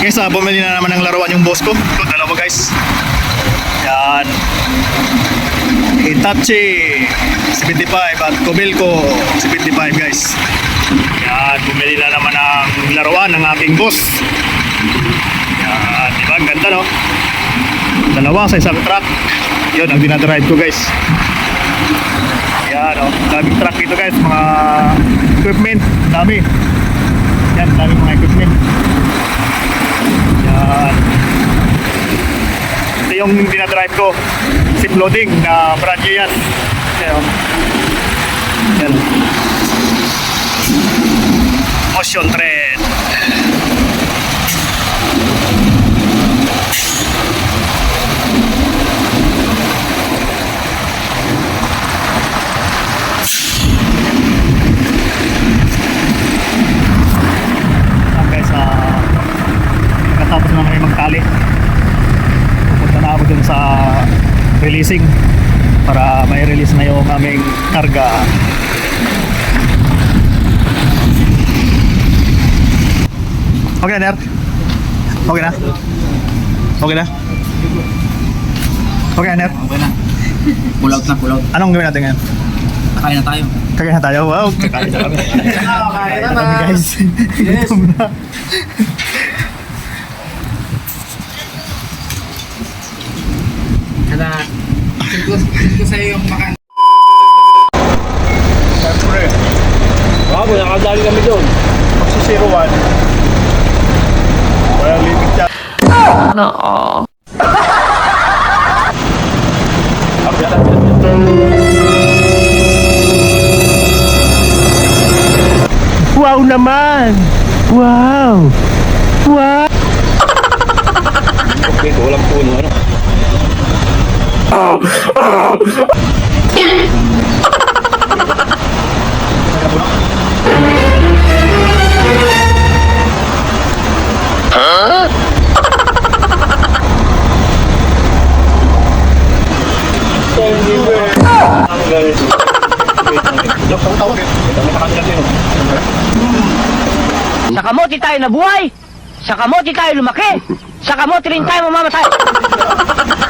Guys, ah, bumili na naman ng laruan yung boss ko. Ito, dalawa guys. Yan. Hitachi 75 at Kobelco 75 guys. Yan, bumili na naman ng laruan ng aking boss. Yan, di ba? Ang Ganda no? Dalawa sa isang truck. Yun, ang dinadrive ko guys. Yan, oh. Daming truck dito guys. Mga equipment. Dami. Yan, daming mga equipment. Yan. Ito yung dinadrive ko. Zip loading na brand new yan. Oh. Yan. Motion guys, ah, katapos na kami magtali. Ako dun sa releasing para may release na yung aming karga. Okay na, Ner? Okay na? Okay na? Okay na, Ner? Okay na. Pull out na, pull out. Anong gawin natin ngayon? Nakain na tayo. Kaya na tayo. Wow, kakain na kami. Kakain Kakain na kami, guys. Gutom na. Kada, ito, ito sa'yo yung makan. Siyempre, Bravo, nakadali kami doon. si Zero One. Walang limit yan. Oo. Wow naman! Wow! Wow! Okay, walang puno, ano? Sa kamote tayo nabuhay. Sa kamote tayo lumaki. Sa kamote rin tayo mamamatay.